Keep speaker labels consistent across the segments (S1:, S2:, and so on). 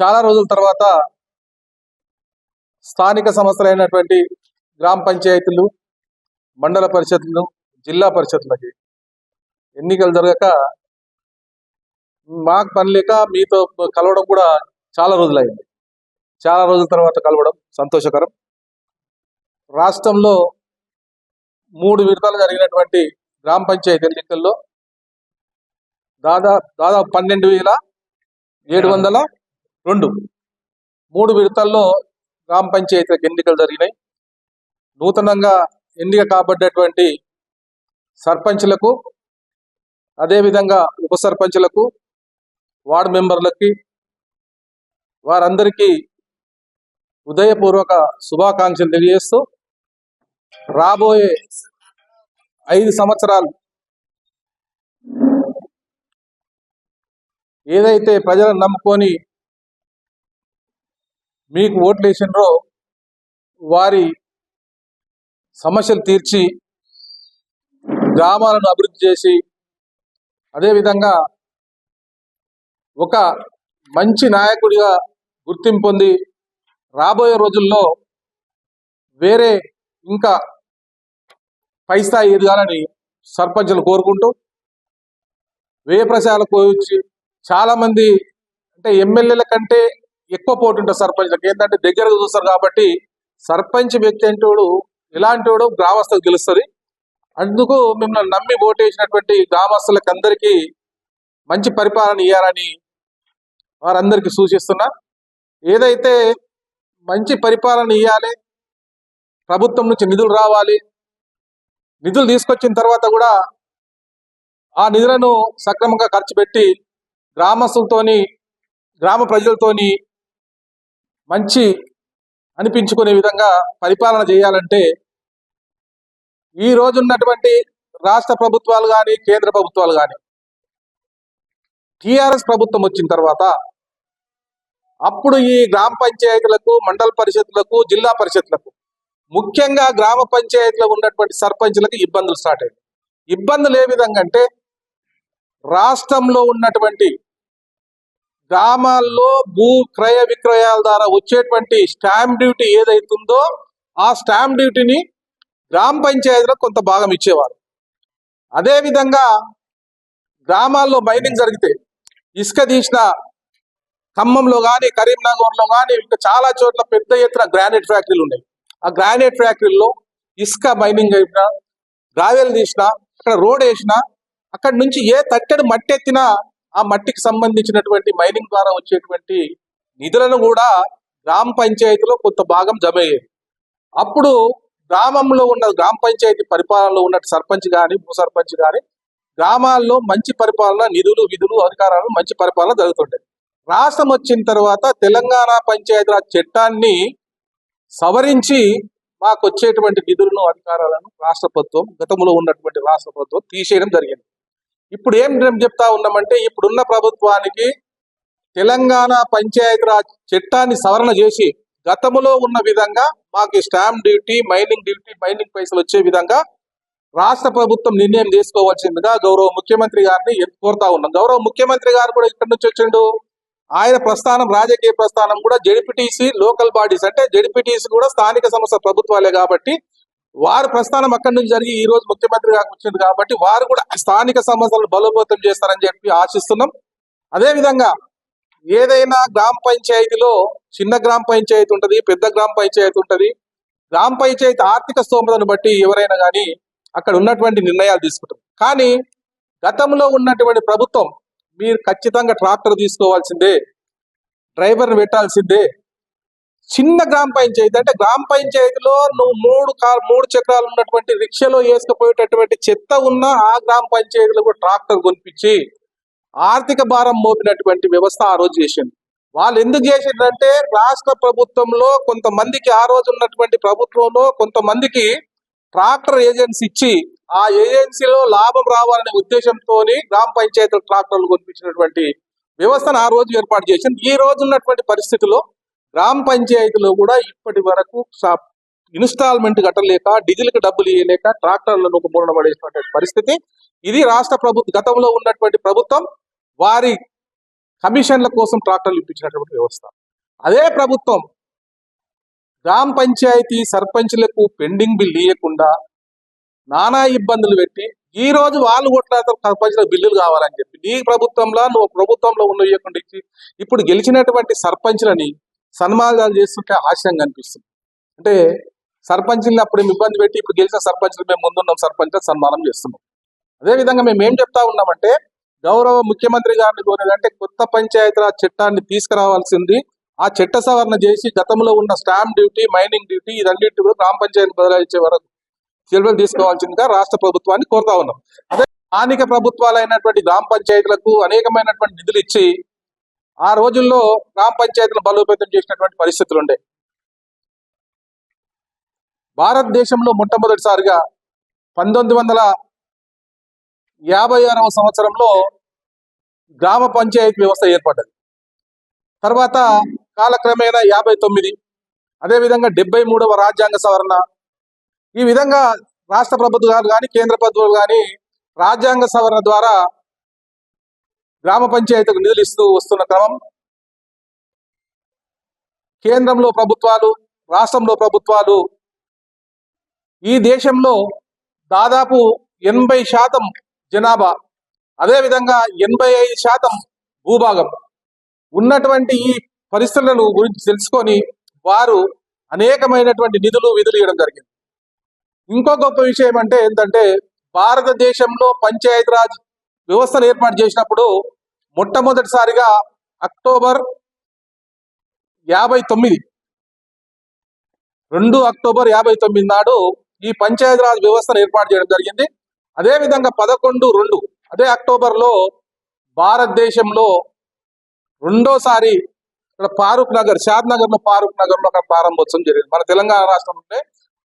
S1: చాలా రోజుల తర్వాత స్థానిక సంస్థలైనటువంటి గ్రామ పంచాయతీలు మండల పరిషత్లు జిల్లా పరిషత్లకి ఎన్నికలు జరగక మాకు పని లేక మీతో కలవడం కూడా చాలా రోజులైంది. చాలా రోజుల తర్వాత కలవడం సంతోషకరం. రాష్ట్రంలో మూడు విడతలు జరిగినటువంటి గ్రామ పంచాయతీ ఎన్నికల్లో దాదా దాదాపు పన్నెండు వేల ఏడు వందల రెండు. మూడు విడతల్లో గ్రామ పంచాయతీలకు ఎన్నికలు జరిగినాయి. నూతనంగా ఎన్నిక కాబడ్డటువంటి సర్పంచ్లకు అదేవిధంగా ఉప సర్పంచ్లకు వార్డు మెంబర్లకి వారందరికీ ఉదయపూర్వక శుభాకాంక్షలు తెలియజేస్తూ రాబోయే ఐదు సంవత్సరాలు ఏదైతే ప్రజలను నమ్ముకొని మీకు ఓట్లు వేసినరో వారి సమస్యలు తీర్చి గ్రామాలను అభివృద్ధి చేసి అదేవిధంగా ఒక మంచి నాయకుడిగా గుర్తింపు పొంది రాబోయే రోజుల్లో వేరే ఇంకా పై స్థాయి ఎదగాలని సర్పంచులు కోరుకుంటూ వ్యయ ప్రచారాలకు వచ్చి చాలామంది అంటే ఎమ్మెల్యేల కంటే ఎక్కువ పోటీ ఉంటుంది సర్పంచ్లకు ఏంటంటే దగ్గరగా చూస్తారు కాబట్టి సర్పంచ్ వ్యక్తి అంటోడు ఎలాంటి వాడు గ్రామస్తులకు గెలుస్తుంది. అందుకు మిమ్మల్ని నమ్మి ఓటేసినటువంటి గ్రామస్తులకు అందరికీ మంచి పరిపాలన ఇవ్వాలని వారందరికీ సూచిస్తున్నా. ఏదైతే మంచి పరిపాలన ఇవ్వాలి ప్రభుత్వం నుంచి నిధులు రావాలి నిధులు తీసుకొచ్చిన తర్వాత కూడా ఆ నిధులను సక్రమంగా ఖర్చు పెట్టి గ్రామస్తులతోని గ్రామ ప్రజలతోని మంచి అనిపించుకునే విధంగా పరిపాలన చేయాలంటే ఈ రోజున్నటువంటి రాష్ట్ర ప్రభుత్వాలు కానీ కేంద్ర ప్రభుత్వాలు కానీ టిఆర్ఎస్ ప్రభుత్వం వచ్చిన తర్వాత అప్పుడు ఈ గ్రామ పంచాయతీలకు మండల పరిషత్లకు జిల్లా పరిషత్లకు ముఖ్యంగా గ్రామ పంచాయతీలో ఉన్నటువంటి సర్పంచ్లకు ఇబ్బందులు స్టార్ట్ అయ్యాయి. ఇబ్బందులు ఏ విధంగా అంటే రాష్ట్రంలో ఉన్నటువంటి గ్రామాల్లో భూ క్రయ విక్రయాల ద్వారా వచ్చేటువంటి స్టాంప్ డ్యూటీ ఏదైతుందో ఆ స్టాంప్ డ్యూటీని గ్రామ పంచాయతీలో కొంత భాగం ఇచ్చేవారు. అదే విధంగా గ్రామాల్లో మైనింగ్ జరిగితే ఇసుక తీసిన ఖమ్మంలో కానీ కరీంనగర్లో కానీ ఇంకా చాలా చోట్ల పెద్ద ఎత్తున గ్రానైట్ ఫ్యాక్టరీలు ఉన్నాయి. ఆ గ్రానైట్ ఫ్యాక్టరీల్లో ఇసుక మైనింగ్ అయినా గ్రావెల్ తీసిన అక్కడ రోడ్ వేసిన అక్కడ నుంచి ఏ తట్టెడు మట్టి ఎత్తినా ఆ మట్టికి సంబంధించినటువంటి మైనింగ్ ద్వారా వచ్చేటువంటి నిధులను కూడా గ్రామ పంచాయతీలో కొంత భాగం జమ అయ్యేది అప్పుడు గ్రామంలో ఉన్న గ్రామ పంచాయతీ పరిపాలనలో ఉన్న సర్పంచ్ కానీ భూ సర్పంచ్ కానీ గ్రామాల్లో మంచి పరిపాలన నిధులు విధులు అధికారాలు మంచి పరిపాలన జరుగుతుంటాయి రాష్ట్రం వచ్చిన తర్వాత తెలంగాణ పంచాయతీరాజ్ చట్టాన్ని సవరించి మాకు వచ్చేటువంటి నిధులను అధికారాలను రాష్ట్ర ప్రభుత్వం గతంలో ఉన్నటువంటి రాష్ట్ర ప్రభుత్వం తీసేయడం జరిగింది. ఇప్పుడు ఏం మేము చెప్తా ఉన్నామంటే ఇప్పుడున్న ప్రభుత్వానికి తెలంగాణ పంచాయతీరాజ్ చట్టాన్ని సవరణ చేసి గతంలో ఉన్న విధంగా మాకు stamp duty mining duty mining పైసలు వచ్చే విధంగా రాష్ట్ర ప్రభుత్వం నిర్ణయం తీసుకోవాల్సిందిగా గౌరవ ముఖ్యమంత్రి గారిని కోరుతా ఉన్నాం. గౌరవ ముఖ్యమంత్రి గారు కూడా ఇక్కడి నుంచి వచ్చిండు? ఆయన ప్రస్థానం రాజకీయ ప్రస్థానం కూడా జడిపిటీసీ లోకల్ బాడీస్ అంటే జడిపిటీసీ కూడా స్థానిక సంస్థ ప్రభుత్వాలే కాబట్టి వారి ప్రస్థానం అక్కడి నుంచి జరిగి ఈ రోజు ముఖ్యమంత్రి వచ్చింది కాబట్టి వారు కూడా స్థానిక సంస్థలను బలోపేతం చేస్తారని చెప్పి ఆశిస్తున్నాం. అదేవిధంగా ఏదైనా గ్రామ పంచాయతీలో చిన్న గ్రామ పంచాయతీ ఉంటుంది పెద్ద గ్రామ పంచాయతీ ఉంటుంది. గ్రామ పంచాయతీ ఆర్థిక స్తోమతను బట్టి ఎవరైనా కానీ అక్కడ ఉన్నటువంటి నిర్ణయాలు తీసుకుంటారు. కానీ గతంలో ఉన్నటువంటి ప్రభుత్వం మీరు ఖచ్చితంగా ట్రాక్టర్ తీసుకోవాల్సిందే డ్రైవర్ని పెట్టాల్సిందే చిన్న గ్రామ పంచాయతీ. అంటే గ్రామ పంచాయతీలో నువ్వు మూడు కార్ మూడు చక్రాలు ఉన్నటువంటి రిక్షాలో వేసుకుపోయేటటువంటి చెత్త ఉన్న ఆ గ్రామ పంచాయతీలో ట్రాక్టర్ కొనిపించి ఆర్థిక భారం మోపినటువంటి వ్యవస్థ ఆ రోజు చేసింది. వాళ్ళు ఎందుకు చేసిందంటే రాష్ట్ర ప్రభుత్వంలో కొంతమందికి ఆ రోజు ఉన్నటువంటి ప్రభుత్వంలో కొంతమందికి ట్రాక్టర్ ఏజెన్సీ ఇచ్చి ఆ ఏజెన్సీలో లాభం రావాలనే ఉద్దేశంతో గ్రామ పంచాయతీలు ట్రాక్టర్లు కొనిపించినటువంటి వ్యవస్థను ఆ రోజు ఏర్పాటు చేసింది. ఈ రోజు ఉన్నటువంటి పరిస్థితిలో గ్రామ పంచాయతీలో కూడా ఇప్పటి వరకు ఇన్స్టాల్మెంట్ కట్టలేక డీజిల్కి డబ్బులు ఇవ్వలేక ట్రాక్టర్లను మూలన పడేసినటువంటి పరిస్థితి. ఇది రాష్ట్ర ప్రభుత్వం గతంలో ఉన్నటువంటి ప్రభుత్వం వారి కమిషన్ల కోసం ట్రాక్టర్లు ఇప్పించినటువంటి వ్యవస్థ. అదే ప్రభుత్వం గ్రామ పంచాయతీ సర్పంచ్లకు పెండింగ్ బిల్లు ఇవ్వకుండా నానా ఇబ్బందులు పెట్టి ఈ రోజు వాళ్ళు కొట్లాడతారు సర్పంచ్లకు బిల్లులు కావాలని చెప్పి. నీ ప్రభుత్వంలో నువ్వు ప్రభుత్వంలో ఉన్న ఇవ్వకుండా ఇచ్చి ఇప్పుడు గెలిచినటువంటి సర్పంచ్లని సన్మానాలు చేస్తుంటే ఆశయం కనిపిస్తుంది అంటే సర్పంచ్ని అప్పుడు మేము ఇబ్బంది పెట్టి ఇప్పుడు గెలిచిన సర్పంచ్లు మేము ముందున్నాం సర్పంచ్ సన్మానం చేస్తున్నాం. అదే విధంగా మేము ఏం చెప్తా ఉన్నామంటే గౌరవ ముఖ్యమంత్రి గారిని కోరేదంటే కొత్త పంచాయతీరాజ్ చట్టాన్ని తీసుకురావాల్సింది. ఆ చట్ట సవరణ చేసి గతంలో ఉన్న స్టాంప్ డ్యూటీ మైనింగ్ డ్యూటీ ఈ రెండింటి కూడా గ్రామ పంచాయతీ బదలాయించే వరకు చర్యలు తీసుకోవాల్సిందిగా రాష్ట్ర ప్రభుత్వాన్ని కోరుతా ఉన్నాం. అదే స్థానిక ప్రభుత్వాలైనటువంటి గ్రామ పంచాయతీలకు అనేకమైనటువంటి నిధులు ఇచ్చి ఆ రోజుల్లో గ్రామ పంచాయతీలు బలోపేతం చేసినటువంటి పరిస్థితులు ఉండే భారతదేశంలో మొట్టమొదటిసారిగా పంతొమ్మిది వందల యాభై ఆరవ సంవత్సరంలో గ్రామ పంచాయతీ వ్యవస్థ ఏర్పడ్డది. తర్వాత కాలక్రమేణా యాభై తొమ్మిది అదేవిధంగా డెబ్బై మూడవ రాజ్యాంగ సవరణ. ఈ విధంగా రాష్ట్ర ప్రభుత్వాలు కానీ కేంద్ర ప్రభుత్వాలు కానీ రాజ్యాంగ సవరణ ద్వారా గ్రామ పంచాయతీలకు నిధులు ఇస్తూ వస్తున్న క్రమం కేంద్రంలో ప్రభుత్వాలు రాష్ట్రంలో ప్రభుత్వాలు ఈ దేశంలో దాదాపు ఎనభై శాతం జనాభా అదేవిధంగా ఎనభై ఐదు శాతం భూభాగం. ఉన్నటువంటి ఈ పరిస్థితులను గురించి తెలుసుకొని వారు అనేకమైనటువంటి నిధులు విధులు ఇవ్వడం జరిగింది. ఇంకో గొప్ప విషయం అంటే ఏంటంటే భారతదేశంలో పంచాయతీరాజ్ వ్యవస్థను ఏర్పాటు చేసినప్పుడు మొట్టమొదటిసారిగా అక్టోబర్ యాభై తొమ్మిది రెండు అక్టోబర్ యాభై తొమ్మిది నాడు ఈ పంచాయతీరాజ్ వ్యవస్థను ఏర్పాటు చేయడం జరిగింది. అదే విధంగా పదకొండు రెండు అదే అక్టోబర్లో భారతదేశంలో రెండోసారి ఇక్కడ ఫారూక్ నగర్ షాద్ నగర్లో ఫారూక్ నగర్లో అక్కడ ప్రారంభోత్సవం జరిగింది. మన తెలంగాణ రాష్ట్రం ఉంటే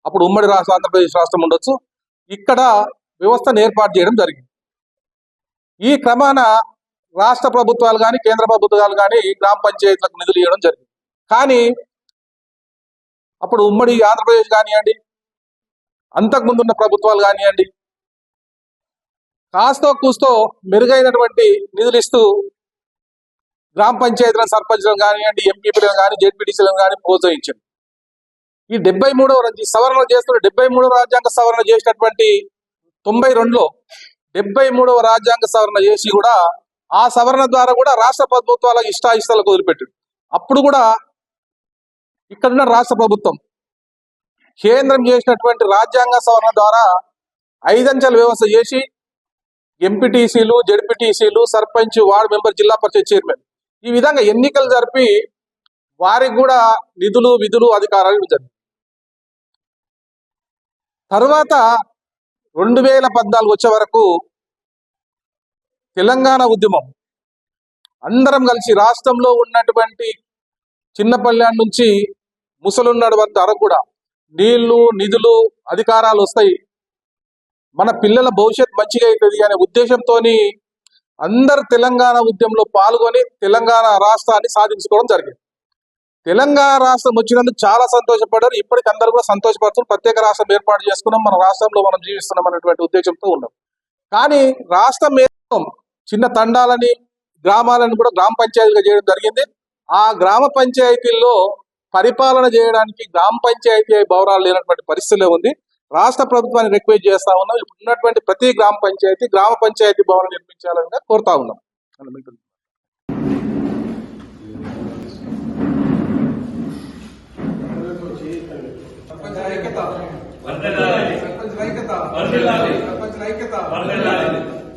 S1: అప్పుడు ఉమ్మడి రాష్ట్ర ఆంధ్రప్రదేశ్ రాష్ట్రం ఉండొచ్చు. ఇక్కడ వ్యవస్థను ఏర్పాటు చేయడం జరిగింది. ఈ క్రమాన రాష్ట్ర ప్రభుత్వాలు కానీ కేంద్ర ప్రభుత్వాలు కానీ గ్రామ పంచాయతీలకు నిధులు ఇవ్వడం జరిగింది. కానీ అప్పుడు ఉమ్మడి ఆంధ్రప్రదేశ్ కానివ్వండి అంతకుముందు ఉన్న ప్రభుత్వాలు కానివ్వండి కాస్తో కూస్తో మెరుగైనటువంటి నిధులు ఇస్తూ గ్రామ పంచాయతీలను సర్పంచ్లను కానివ్వండి ఎంపీపీలను కానీ జెడ్పీటీసీలను కానీ ప్రోత్సహించారు. ఈ డెబ్బై మూడవ సవరణ చేస్తున్న డెబ్బై మూడవ రాజ్యాంగ సవరణ చేసినటువంటి తొంభై రెండులో డెబ్బై మూడవ రాజ్యాంగ సవరణ చేసి కూడా ఆ సవరణ ద్వారా కూడా రాష్ట్ర ప్రభుత్వాల ఇష్టాయిష్టాలకు వదిలిపెట్టాడు. అప్పుడు కూడా ఇక్కడున్న రాష్ట్ర ప్రభుత్వం కేంద్రం చేసినటువంటి రాజ్యాంగ సవరణ ద్వారా ఐదంచెల వ్యవస్థ చేసి ఎంపీటీసీలు జడ్పీటీసీలు సర్పంచ్ వార్డు మెంబర్ జిల్లా పరిషత్ చైర్మన్ ఈ విధంగా ఎన్నికలు జరిపి వారికి కూడా నిధులు విధులు అధికారాలు ఇవ్వడం జరిగింది. తర్వాత రెండు వేల పద్నాలుగు వచ్చే వరకు తెలంగాణ ఉద్యమం అందరం కలిసి రాష్ట్రంలో ఉన్నటువంటి చిన్నపల్లె నుంచి ముసలున్నాడు అరకు కూడా నీళ్ళు నిధులు అధికారాలు వస్తాయి. మన పిల్లల భవిష్యత్ మంచిగా అవుతుంది అనే ఉద్దేశంతో అందరు తెలంగాణ ఉద్యమంలో పాల్గొని తెలంగాణ రాష్ట్రాన్ని సాధించుకోవడం జరిగింది. తెలంగాణ రాష్ట్రం వచ్చినందుకు చాలా సంతోషపడ్డారు. ఇప్పటికి అందరూ కూడా సంతోషపడుతున్నారు. ప్రత్యేక రాష్ట్రం ఏర్పాటు చేసుకున్నాం. మన రాష్ట్రంలో మనం జీవిస్తున్నాం అనేటువంటి ఉద్దేశంతో ఉన్నాం. కానీ రాష్ట్రం చిన్న తండాలని గ్రామాలను కూడా గ్రామ పంచాయతీగా చేయడం జరిగింది. ఆ గ్రామ పంచాయతీల్లో పరిపాలన చేయడానికి గ్రామ పంచాయతీ భవనాలు లేనటువంటి పరిస్థితిలో ఉంది. రాష్ట్ర ప్రభుత్వాన్ని రిక్వెస్ట్ చేస్తా ఉన్నాం. ఇప్పుడు ఉన్నటువంటి ప్రతి గ్రామ పంచాయతీ గ్రామ పంచాయతీ భవనం నిర్మించాలని కోరుతా ఉన్నాం.
S2: వర్ధిల్లాలి. వర్ధిల్లాలి. వర్ధిల్లాలి.